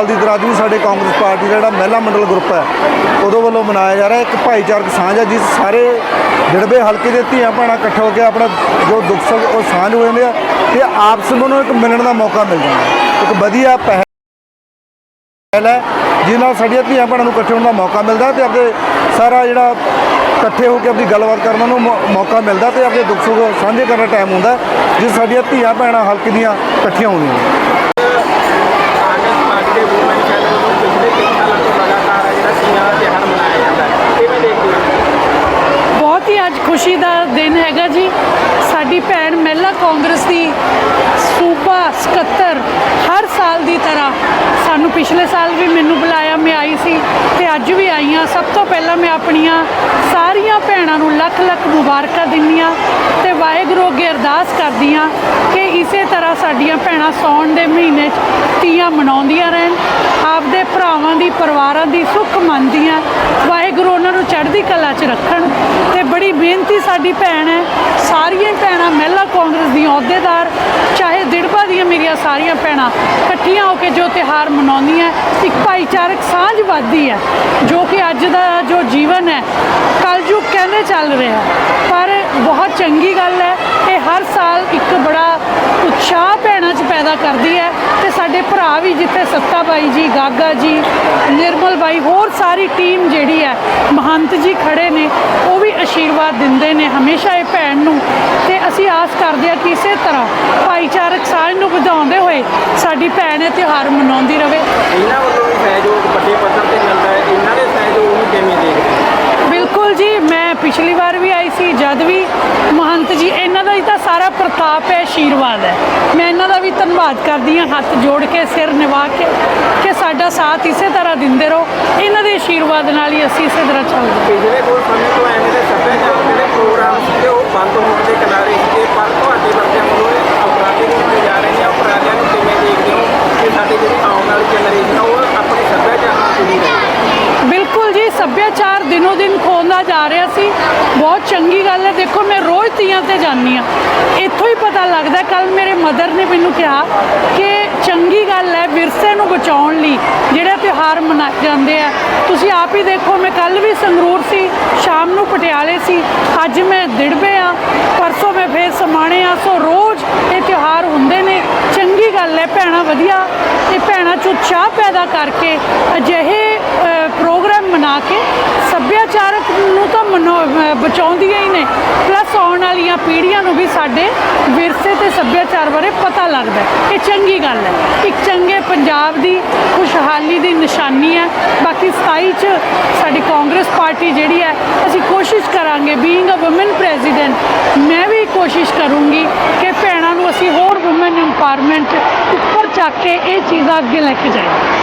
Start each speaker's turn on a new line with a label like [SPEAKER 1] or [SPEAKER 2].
[SPEAKER 1] ਸਾਲ ਦੀ
[SPEAKER 2] ਤਰ੍ਹਾਂ ਵੀ ਸਾਡੇ ਕਾਂਗਰਸ ਪਾਰਟੀ ਦਾ ਜਿਹੜਾ ਮਹਿਲਾ ਮੰਡਲ ਗਰੁੱਪ ਹੈ ਉਦੋਂ ਵੱਲੋਂ ਮਨਾਇਆ ਜਾ ਰਿਹਾ ਇੱਕ ਭਾਈਚਾਰਕ ਸਾਂਝ ਹੈ, ਜਿਸ ਸਾਰੇ ਜੜਬੇ ਹਲਕੇ ਦੇ ਧੀਆਂ ਭੈਣਾਂ ਇਕੱਠੇ ਹੋ ਕੇ ਆਪਣਾ ਜੋ ਦੁੱਖ ਸੁੱਖ, ਉਹ ਸਾਂਝ ਹੋ ਜਾਂਦੇ ਆ ਤੇ ਆਪਸ ਵਿੱਚ ਇੱਕ ਮਿਲਣ ਦਾ ਮੌਕਾ ਮਿਲ ਜਾਂਦਾ ਇੱਕ ਵਧੀਆ ਪਹਿਲ ਪਹਿਲ ਹੈ ਜਿਸ ਨਾਲ ਸਾਡੀਆਂ ਧੀਆਂ ਭੈਣਾਂ ਨੂੰ ਇਕੱਠੇ ਹੋਣ ਦਾ ਮੌਕਾ ਮਿਲਦਾ ਤੇ ਆਪਣੇ ਸਾਰਾ ਜਿਹੜਾ ਇਕੱਠੇ ਹੋ ਕੇ ਆਪਣੀ ਗੱਲਬਾਤ ਕਰਨ ਨੂੰ ਮੌਕਾ ਮਿਲਦਾ ਤੇ ਆਪਣੇ ਦੁੱਖ ਸੁੱਖ ਸਾਂਝੇ ਕਰਨ ਦਾ ਟਾਈਮ ਹੁੰਦਾ ਜਿਸ ਸਾਡੀਆਂ ਧੀਆਂ ਭੈਣਾਂ ਹਲਕੇ ਦੀਆਂ ਇਕੱਠੀਆਂ ਹੁੰਦੀਆਂ
[SPEAKER 1] ਦੇ ਮੂਵਮੈਂਟ ਸੈੱਲ ਵੱਲੋਂ ਪਿਛਲੇ ਤਿੰਨ ਸਾਲਾਂ ਤੋਂ ਲਗਾਤਾਰ ਹੈ ਜਿਹੜਾ ਤੀਆਂ ਦਾ ਤਿਉਹਾਰ ਮਨਾਇਆ ਜਾਂਦਾ ਹੈ ਕਿਵੇਂ ਦੇਖਦੇ ਹੋ
[SPEAKER 3] ਬਹੁਤ ਹੀ ਅੱਜ ਖੁਸ਼ੀ ਦਾ ਦਿਨ ਹੈਗਾ ਜੀ। ਸਾਡੀ ਭੈਣ ਮਹਿਲਾ ਕਾਂਗਰਸ ਦੀ ਸੂਬਾ ਸਕੱਤਰ ਹਰ ਪਿਛਲੇ ਸਾਲ ਵੀ ਮੈਨੂੰ ਬੁਲਾਇਆ, ਮੈਂ ਆਈ ਸੀ ਤੇ ਅੱਜ ਵੀ ਆਈ ਹਾਂ। ਸਭ ਤੋਂ ਪਹਿਲਾਂ ਮੈਂ ਆਪਣੀਆਂ ਸਾਰੀਆਂ ਭੈਣਾਂ ਨੂੰ ਲੱਖ ਲੱਖ ਮੁਬਾਰਕਾਂ ਦਿੰਦੀ ਹਾਂ ਤੇ ਵਾਹਿਗੁਰੂ ਅੱਗੇ ਅਰਦਾਸ ਕਰਦੀ ਹਾਂ ਕਿ ਇਸੇ ਤਰ੍ਹਾਂ ਸਾਡੀਆਂ ਭੈਣਾਂ ਸੌਣ ਦੇ ਮਹੀਨੇ 'ਚ ਤੀਆਂ ਮਨਾਉਂਦੀਆਂ ਰਹਿਣ, ਆਪਦੇ ਭਰਾਵਾਂ ਦੀ, ਪਰਿਵਾਰਾਂ ਦੀ ਸੁੱਖ ਮੰਨਦੀਆਂ ਵਾਹਿਗੁਰੂ ਉਹਨਾਂ ਨੂੰ ਚੜ੍ਹਦੀ ਕਲਾ 'ਚ ਰੱਖਣ ਤੇ ਬੜੀ ਮਿਹਨਤੀ ਸਾਡੀ ਭੈਣ ਹੈ। ਸਾਰੀਆਂ ਭੈਣਾਂ ਮਹਿਲਾ ਕਾਂਗਰਸ ਦੀਆਂ ਅਹੁਦੇਦਾਰ, ਚਾਹੇ ਦਿੜਬਾ ਦੀਆਂ ਮੇਰੀਆਂ ਸਾਰੀਆਂ ਭੈਣਾਂ ਇਕੱਠੀਆਂ ਹੋ ਕੇ ਜੋ ਤਿਹਾਰ ਮਨਾਉਂਦੀਆਂ ਇੱਕ ਭਾਈਚਾਰਕ ਸਾਂਝ ਵੱਧਦੀ ਹੈ, ਜੋ ਕਿ ਅੱਜ ਦਾ ਜੋ ਜੀਵਨ ਹੈ, ਕਲਯੁਗ ਕਹਿੰਦੇ ਚੱਲ ਰਿਹਾ ਪਰ ਬਹੁਤ ਚੰਗੀ ਗੱਲ ਹੈ, ਇਹ ਹਰ ਸਾਲ ਇੱਕ ਬੜਾ ਉਤਸ਼ਾਹ ਭੈਣਾਂ 'ਚ ਪੈਦਾ ਕਰਦੀ ਹੈ ਤੇ ਸਾਡੇ ਭਰਾ ਵੀ ਜਿੱਥੇ ਸੱਤਾ ਬਾਈ ਜੀ, ਗਾਗਾ ਜੀ, ਨਿਰਮਲ ਬਾਈ, ਹੋਰ ਸਾਰੀ ਟੀਮ ਜਿਹੜੀ ਹੈ, ਮਹੰਤ ਜੀ ਖੜੇ ਨੇ, ਉਹ ਵੀ ਆਸ਼ੀਰਵਾਦ ਦਿੰਦੇ ਨੇ, ਹਮੇਸ਼ਾ ਇਹ ਭੈਣ ਨੂੰ। ਅਸੀਂ ਆਸ ਕਰਦੇ ਹਾਂ ਕਿ ਇਸੇ ਤਰ੍ਹਾਂ ਭਾਈਚਾਰਕ ਸਾਂਝ ਨੂੰ ਵਧਾਉਂਦੇ ਹੋਏ ਸਾਡੀ ਭੈਣ ਇਹ ਤਿਉਹਾਰ ਮਨਾਉਂਦੀ ਰਵੇ।
[SPEAKER 1] ਇਹਨਾਂ ਵੱਲੋਂ ਵੀ ਸਹਿਯੋਗ ਵੱਡੇ ਪੱਧਰ ਤੇ ਮਿਲਦਾ ਹੈ। ਇਹਨਾਂ ਦੇ ਸਹਿਯੋਗ ਨੂੰ ਕਿਵੇਂ ਦੇਖਦੇ
[SPEAKER 3] ਬਿਲਕੁਲ ਜੀ ਮੈਂ ਪਿਛਲੀ ਵਾਰ ਵੀ ਆਈ ਸੀ ਜਦ ਵੀ ਮਹੰਤ ਜੀ ਇਹਨਾਂ ਸਾਰਾ ਪ੍ਰਤਾਪ ਹੈ ਆਸ਼ੀਰਵਾਦ ਹੈ। ਮੈਂ ਇਹਨਾਂ ਦਾ ਵੀ ਧੰਨਵਾਦ ਕਰਦੀ ਹਾਂ, ਹੱਥ ਜੋੜ ਕੇ, ਸਿਰ ਨਿਵਾ ਕੇ, ਕਿ ਸਾਡਾ ਸਾਥ ਇਸੇ ਤਰ੍ਹਾਂ ਦਿੰਦੇ ਰਹੋ। ਇਹਨਾਂ ਦੇ ਆਸ਼ੀਰਵਾਦ ਨਾਲ ਹੀ ਅਸੀਂ ਇਸੇ ਤਰ੍ਹਾਂ ਚੱਲਦੇ
[SPEAKER 1] ਪਿਛਲੇ ਕੁਝ ਸਮੇਂ ਤੋਂ ਐਵੇਂ ਦੇ ਸੱਭਿਆਚਾਰ ਜਿਹੜੇ ਪ੍ਰੋਗਰਾਮ ਸੀਗੇ, ਉਹ ਬੰਦ ਹੋਣ ਦੇ ਕਿਨਾਰੇ ਸੀਗੇ। ਪਰ ਤੁਹਾਡੇ ਵਰਗਿਆਂ ਵੱਲੋਂ ਇਹ ਉਪਰਾਲੇ ਜਾ ਰਹੇ ਨੇ ਉਪਰਾਲਿਆਂ ਨੂੰ ਕਿਵੇਂ ਦੇਖਦੇ ਹੋ? ਕਿ ਸਾਡੀ ਜਿਹੜੀ ਆਉਣ ਵਾਲੀ ਜਨਰੇਸ਼ਨ ਉਹ ਆਪਣੇ ਸੱਭਿਆਚਾਰ ਨਾਲ ਜੁੜੀ ਰਹੇ
[SPEAKER 3] ਬਿਲਕੁਲ ਜੀ ਸੱਭਿਆਚਾਰ ਦਿਨੋ ਦਿਨ ਜਾ ਰਿਹਾ ਸੀ। ਬਹੁਤ ਚੰਗੀ ਗੱਲ ਹੈ। ਦੇਖੋ, ਮੈਂ ਰੋਜ਼ ਤੀਆਂ ਤੇ ਜਾਂਦੀ ਆ ਇੱਥੋਂ ਹੀ ਪਤਾ ਲੱਗਦਾ ਕੱਲ ਮੇਰੇ ਮਦਰ ਨੇ ਮੈਨੂੰ ਕਿਹਾ ਕਿ ਚੰਗੀ ਗੱਲ ਹੈ ਵਿਰਸੇ ਨੂੰ ਬਚਾਉਣ ਲਈ ਜਿਹੜੇ ਤਿਉਹਾਰ ਮਨਾਏ ਜਾਂਦੇ ਆ। ਤੁਸੀਂ ਆਪ ਹੀ ਦੇਖੋ, ਮੈਂ ਕੱਲ ਵੀ ਸੰਗਰੂਰ ਸੀ, ਸ਼ਾਮ ਨੂੰ ਪਟਿਆਲੇ ਸੀ। ਅੱਜ ਮੈਂ ਦਿੜਬੇ ਆ ਪਰਸੋਂ ਮੈਂ ਫੇਰ ਸਮਾਣੇ ਆ ਸੋ ਰੋਜ਼ ਇਹ ਤਿਉਹਾਰ ਹੁੰਦੇ ਨੇ। ਚੰਗੀ ਗੱਲ ਹੈ, ਭੈਣਾਂ ਵਧੀਆ। ਤੇ ਭੈਣਾਂ 'ਚ ਉਤਸ਼ਾਹ ਪੈਦਾ ਕਰਕੇ ਅਜਿਹੇ ਮਨਾ ਕੇ ਸੱਭਿਆਚਾਰਕ ਨੂੰ ਤਾਂ ਮਨੋ ਬਚਾਉਂਦੀਆਂ ਹੀ ਨੇ। ਪਲੱਸ ਆਉਣ ਵਾਲੀਆਂ ਪੀੜ੍ਹੀਆਂ ਨੂੰ ਵੀ ਸਾਡੇ ਵਿਰਸੇ ਤੇ ਸੱਭਿਆਚਾਰ ਬਾਰੇ ਪਤਾ ਲੱਗਦਾ ਇਹ ਚੰਗੀ ਗੱਲ ਹੈ। ਇੱਕ ਚੰਗੇ ਪੰਜਾਬ ਦੀ ਖੁਸ਼ਹਾਲੀ ਦੀ ਨਿਸ਼ਾਨੀ ਹੈ। ਬਾਕੀ 27 ਚ ਸਾਡੀ ਕਾਂਗਰਸ ਪਾਰਟੀ ਜਿਹੜੀ ਹੈ, ਅਸੀਂ ਕੋਸ਼ਿਸ਼ ਕਰਾਂਗੇ ਬੀਇੰਗ ਅ ਔਮਨ ਪ੍ਰੈਜ਼ੀਡੈਂਟ ਮੈਂ ਵੀ ਕੋਸ਼ਿਸ਼ ਕਰੂੰਗੀ ਕਿ ਭੈਣਾਂ ਨੂੰ ਅਸੀਂ ਹੋਰ ਔਮਨ ਐਮਪਾਵਰਮੈਂਟ ਉੱਪਰ ਚੱਕ ਕੇ ਇਹ ਚੀਜ਼ਾਂ ਅੱਗੇ ਲੈ ਕੇ ਜਾਈਏ।